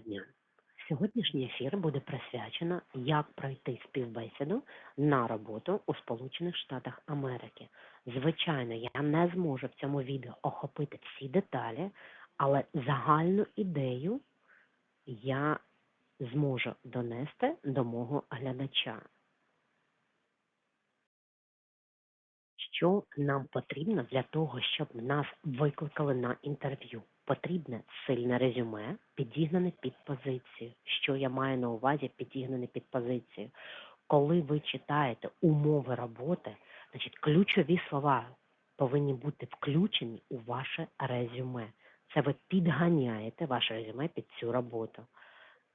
дня. Сьогоднішній ефір буде присвячено, як пройти співбесіду на роботу у Сполучених Штатах Америки. Звичайно, я не зможу в цьому відео охопити всі деталі, але загальну ідею я зможу донести до мого глядача. Що нам потрібно для того, щоб нас викликали на інтерв'ю? Потрібне сильне резюме, підігнане під позицію. Що я маю на увазі підігнане під позицію? Коли ви читаєте умови роботи, значить ключові слова повинні бути включені у ваше резюме. Це ви підганяєте ваше резюме під цю роботу.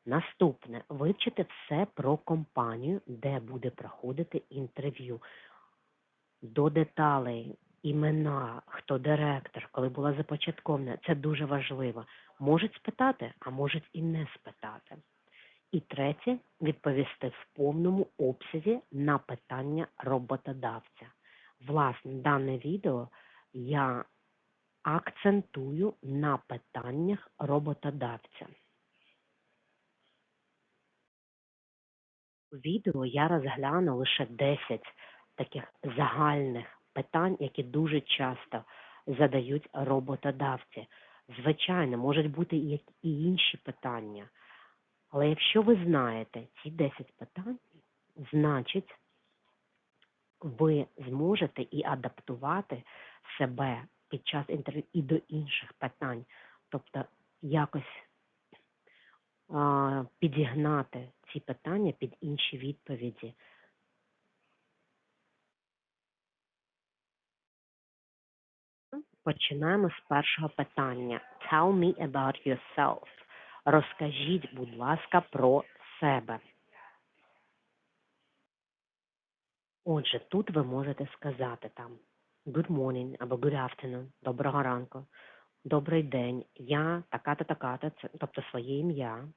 Наступне вивчите все про компанію, де буде проходити інтерв'ю до деталей, імена, хто директор, коли була започаткована, це дуже важливо. Можуть спитати, а можуть і не спитати. І третє відповісти в повному обсязі на питання роботодавця. Власне, дане відео я акцентую на питаннях роботодавця. У відео я розгляну лише 10 таких загальних питань, які дуже часто задають роботодавці. Звичайно, можуть бути і інші питання. Але якщо ви знаєте ці 10 питань, значить ви зможете і адаптувати себе під час інтерв'ю і до інших питань. Тобто якось а, підігнати ці питання під інші відповіді. Починаємо з першого питання. Tell me about yourself. Розкажіть, будь ласка, про себе. Отже, тут ви можете сказати там good morning або good afternoon, доброго ранку, добрий день, я така-то, така-то, тобто своє ім'я.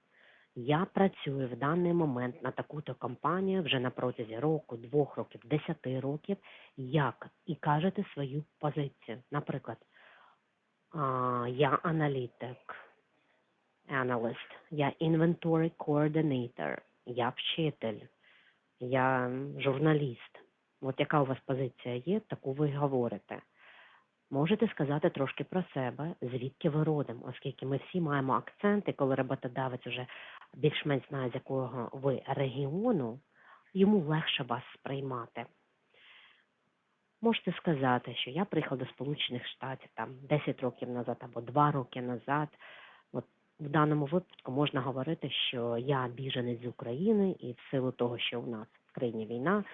Я працюю в даний момент на таку-то компанію вже на протязі року, двох років, десяти років. Як? І кажете свою позицію. Наприклад, я аналітик, analyst, я inventory coordinator, я вчитель, я журналіст. От яка у вас позиція є, таку ви говорите. Можете сказати трошки про себе, звідки ви родом, оскільки ми всі маємо акценти, коли роботодавець вже більш-менш знає, з якого ви регіону, йому легше вас сприймати. Можете сказати, що я приїхав до Сполучених Штатів там 10 років назад або 2 роки назад. От в даному випадку можна говорити, що я біженець з України, і в силу того, що у нас в країні війна,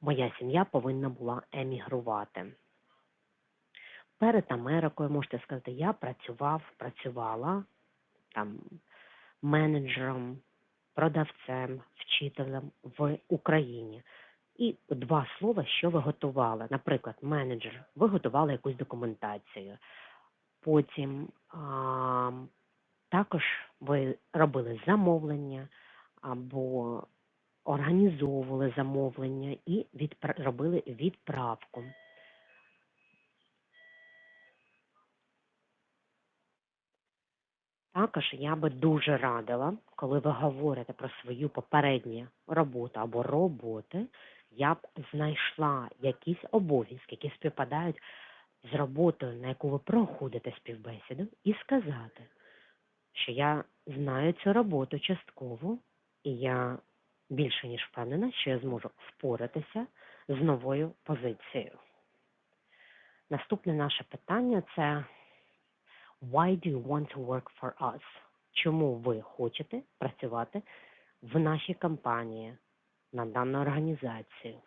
моя сім'я повинна була емігрувати. Перед Америкою можете сказати, я працював, працювала там менеджером, продавцем, вчителем в Україні. І два слова, що ви готували. Наприклад, менеджер, ви готували якусь документацію. Потім а, також ви робили замовлення або організовували замовлення і відпра- робили відправку. Також я би дуже радила, коли ви говорите про свою попередню роботу або роботи, я б знайшла якісь обов'язки, які співпадають з роботою, на яку ви проходите співбесіду, і сказати, що я знаю цю роботу частково, і я більше ніж впевнена, що я зможу впоратися з новою позицією. Наступне наше питання це Why do you want to work for us? Чому ви хочете працювати в нашій компанії на дану організацію?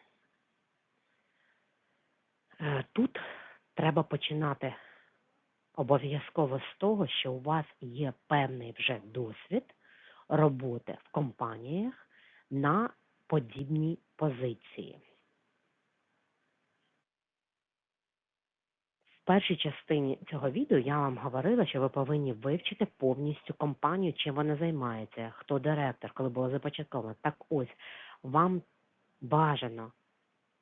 Е, Тут треба починати обов'язково з того, що у вас є певний вже досвід роботи в компаніях на подібній позиції. Першій частині цього відео я вам говорила, що ви повинні вивчити повністю компанію, чим вона займається, хто директор, коли було започатковано. Так ось вам бажано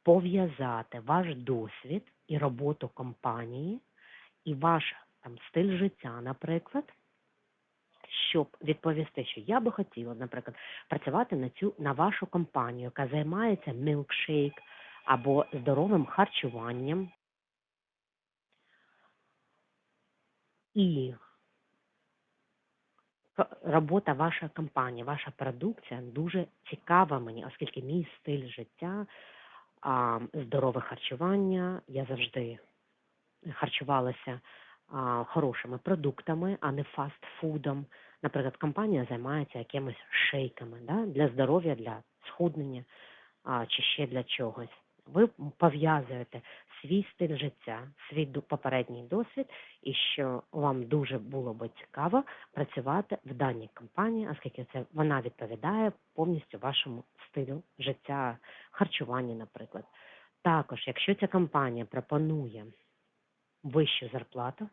пов'язати ваш досвід і роботу компанії, і ваш там стиль життя, наприклад, щоб відповісти, що я би хотіла, наприклад, працювати на цю на вашу компанію, яка займається мілкшейк або здоровим харчуванням. К- робота вашої компанії, ваша продукція дуже цікава мені, оскільки мій стиль життя, здорове харчування, я завжди харчувалася хорошими продуктами, а не фастфудом. Наприклад, компанія займається якимись шейками да, для здоров'я, для схуднення чи ще для чогось. Ви пов'язуєте свій стиль життя, свій попередній досвід, і що вам дуже було би цікаво працювати в даній компанії, оскільки це вона відповідає повністю вашому стилю життя, харчування, наприклад. Також, якщо ця компанія пропонує вищу зарплату,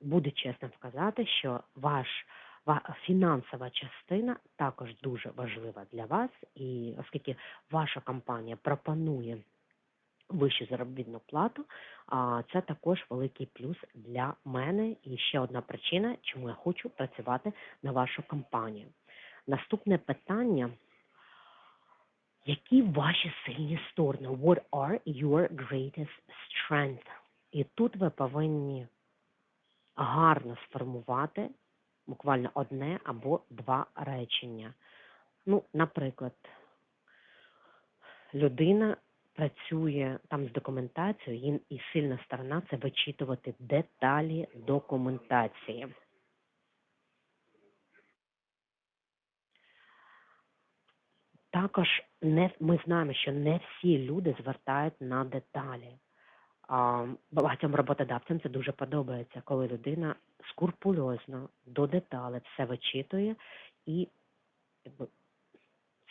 буду чесно сказати, що ваш ва- фінансова частина також дуже важлива для вас, і оскільки ваша компанія пропонує вищу заробітну плату, це також великий плюс для мене і ще одна причина, чому я хочу працювати на вашу компанію. Наступне питання. Які ваші сильні сторони? What are your greatest strengths? І тут ви повинні гарно сформувати буквально одне або два речення. Ну, наприклад, людина працює там з документацією, їм і сильна сторона це вичитувати деталі документації. Також не ми знаємо, що не всі люди звертають на деталі. Багатьом роботодавцям це дуже подобається, коли людина скрупульозно до деталей все вичитує, і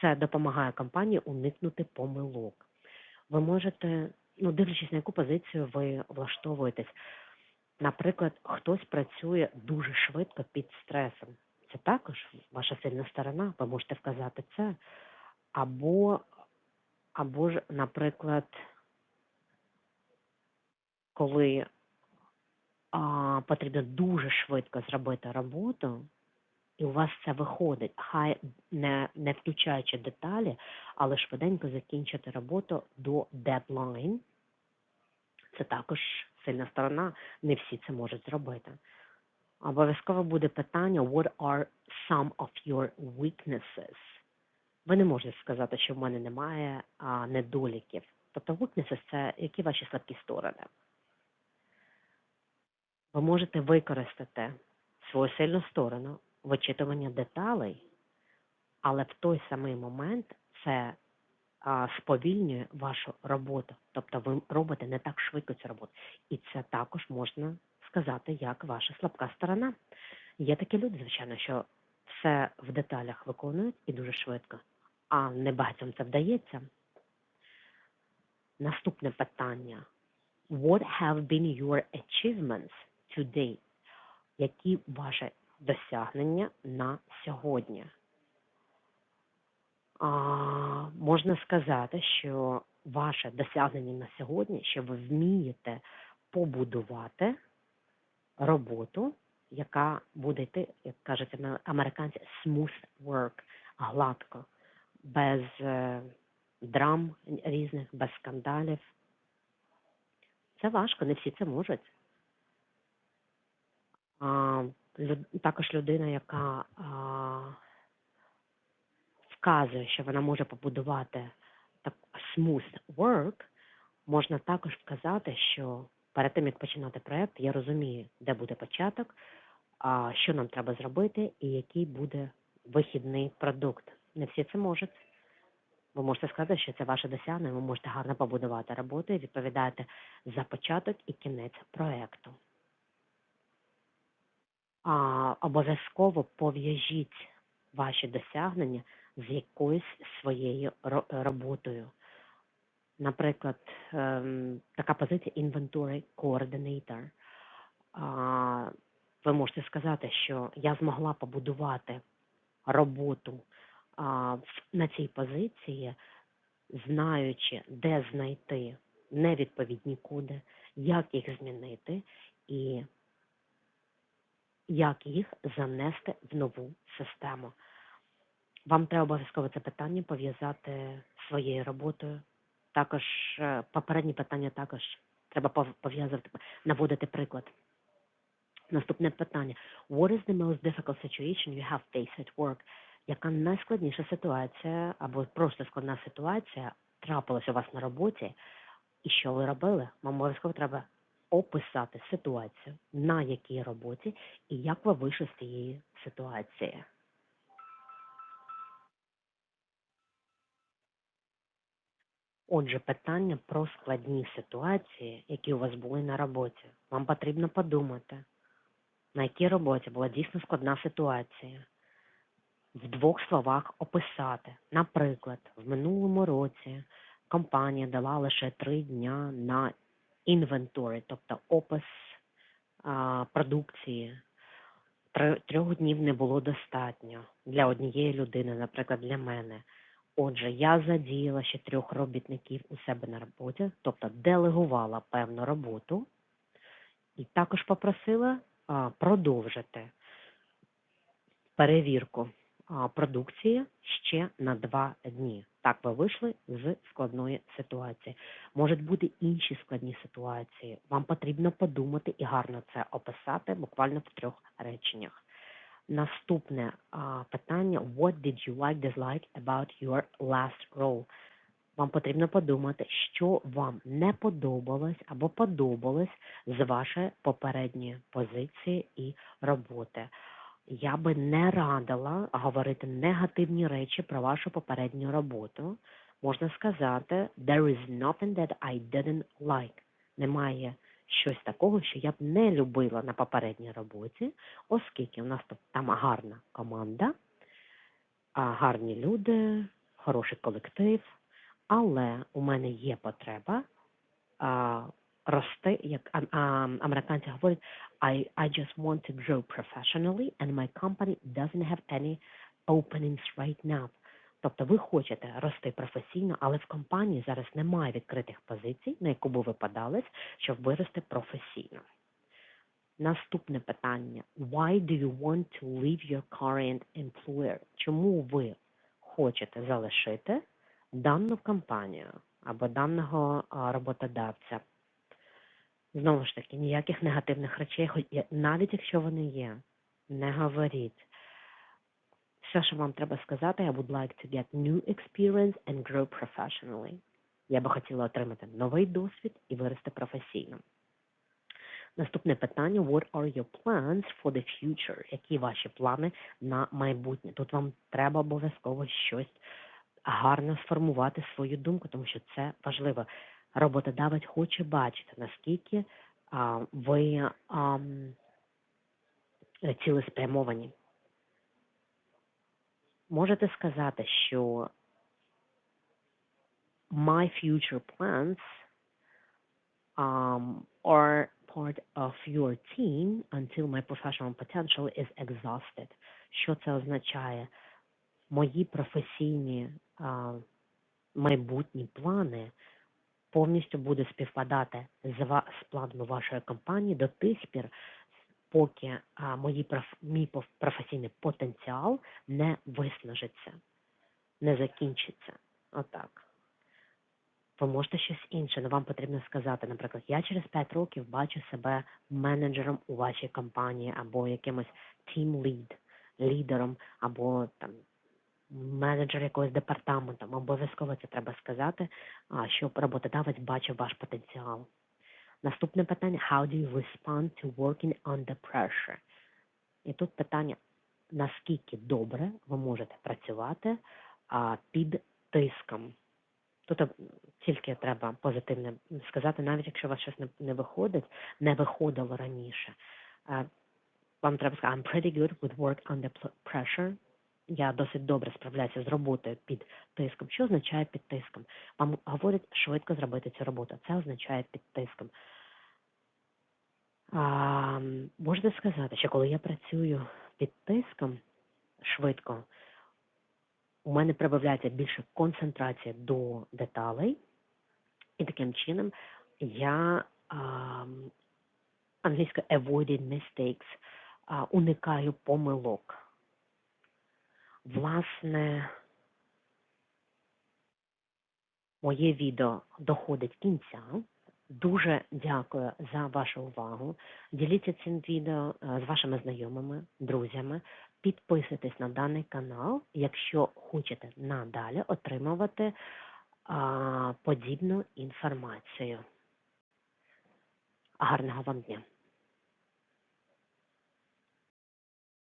це допомагає компанії уникнути помилок. Ви можете, ну дивлячись на яку позицію ви влаштовуєтесь. Наприклад, хтось працює дуже швидко під стресом. Це також ваша сильна сторона, ви можете вказати це. Або, або ж, наприклад, коли а, потрібно дуже швидко зробити роботу, і у вас це виходить, хай не, не включаючи деталі, але швиденько закінчити роботу до дедлайн. Це також сильна сторона, не всі це можуть зробити. Обов'язково буде питання What are some of your weaknesses? Ви не можете сказати, що в мене немає а, недоліків. Тобто weaknesses – це які ваші слабкі сторони. Ви можете використати свою сильну сторону вичитування деталей, але в той самий момент це а, сповільнює вашу роботу. Тобто ви робите не так швидко цю роботу. І це також можна сказати як ваша слабка сторона. Є такі люди, звичайно, що все в деталях виконують і дуже швидко, а не багатьом це вдається. Наступне питання. What have been your achievements to date? Які ваші досягнення на сьогодні? А, можна сказати, що ваше досягнення на сьогодні, що ви вмієте побудувати роботу, яка буде йти, як кажуть американці, smooth work, гладко, без е, драм різних, без скандалів. Це важко, не всі це можуть. Також людина, яка вказує, що вона може побудувати так smooth work, можна також вказати, що перед тим як починати проект, я розумію, де буде початок, що нам треба зробити і який буде вихідний продукт. Не всі це можуть. Ви можете сказати, що це ваше досягнення, ви можете гарно побудувати роботу і відповідаєте за початок і кінець проекту. А, обов'язково пов'яжіть ваші досягнення з якоюсь своєю роботою. Наприклад, ем, така позиція inventory coordinator. Ви можете сказати, що я змогла побудувати роботу на цій позиції, знаючи, де знайти невідповідні коди, як їх змінити, і як їх занести в нову систему. Вам треба обов'язково це питання пов'язати своєю роботою. Також е, попередні питання також треба пов- пов'язувати, наводити приклад. Наступне питання. What is the most difficult situation you have faced at work? Яка найскладніша ситуація або просто складна ситуація трапилась у вас на роботі, і що ви робили? Вам обов'язково треба описати ситуацію, на якій роботі і як ви вийшли з цієї ситуації. Отже, питання про складні ситуації, які у вас були на роботі. Вам потрібно подумати, на якій роботі була дійсно складна ситуація. В двох словах описати. Наприклад, в минулому році компанія дала лише три дня на інвентори, тобто опис а, продукції. Трьох днів не було достатньо для однієї людини, наприклад, для мене. Отже, я задіяла ще трьох робітників у себе на роботі, тобто делегувала певну роботу, і також попросила а, продовжити перевірку продукції ще на два дні. Так ви вийшли з складної ситуації. Можуть бути інші складні ситуації. Вам потрібно подумати і гарно це описати буквально в трьох реченнях. Наступне а, питання: What did you like, dislike about your last role? Вам потрібно подумати, що вам не подобалось або подобалось з вашої попередньої позиції і роботи. Я би не радила говорити негативні речі про вашу попередню роботу. Можна сказати, there is nothing that I didn't like. Немає щось такого, що я б не любила на попередній роботі, оскільки у нас там гарна команда, гарні люди, хороший колектив, але у мене є потреба рости, як а, а, американці говорять, I, I just want to grow professionally and my company doesn't have any openings right now. Тобто ви хочете рости професійно, але в компанії зараз немає відкритих позицій, на яку би ви подались, щоб вирости професійно. Наступне питання. Why do you want to leave your current employer? Чому ви хочете залишити дану компанію або даного роботодавця? Знову ж таки, ніяких негативних речей, навіть якщо вони є, не говоріть. Все, що вам треба сказати, I would like to get new experience and grow professionally. Я би хотіла отримати новий досвід і вирости професійно. Наступне питання: What are your plans for the future? Які ваші плани на майбутнє? Тут вам треба обов'язково щось гарно сформувати свою думку, тому що це важливо. Роботодавець хоче бачити, наскільки а, ви ам, цілеспрямовані. Можете сказати, що my future plans um, are part of your team until my professional potential is exhausted. Що це означає? Мої професійні а, майбутні плани повністю будуть співпадати з, планом вашої компанії до тих пір, поки мої мій професійний потенціал не виснажиться, не закінчиться. Отак. Ви можете щось інше, але вам потрібно сказати, наприклад, я через 5 років бачу себе менеджером у вашій компанії або якимось lead, лідером, або там менеджер якогось департаменту. Обов'язково це треба сказати, щоб роботодавець бачив ваш потенціал. Наступне питання: How do you respond to working under pressure? І тут питання, наскільки добре ви можете працювати під тиском. Тут тільки треба позитивне сказати, навіть якщо у вас щось не, не виходить, не виходило раніше. Е, Вам треба сказати, I'm pretty good with work under pressure. Я досить добре справляюся з роботою під тиском. Що означає під тиском? Вам говорять швидко зробити цю роботу. Це означає під тиском. А, можете сказати, що коли я працюю під тиском швидко, у мене прибавляється більше концентрація до деталей, і таким чином я а, англійська avoided mistakes, а, уникаю помилок. Власне, моє відео доходить кінця. Дуже дякую за вашу увагу. Діліться цим відео е, з вашими знайомими, друзями. Підписуйтесь на даний канал, якщо хочете надалі отримувати а, подібну інформацію. Гарного вам дня!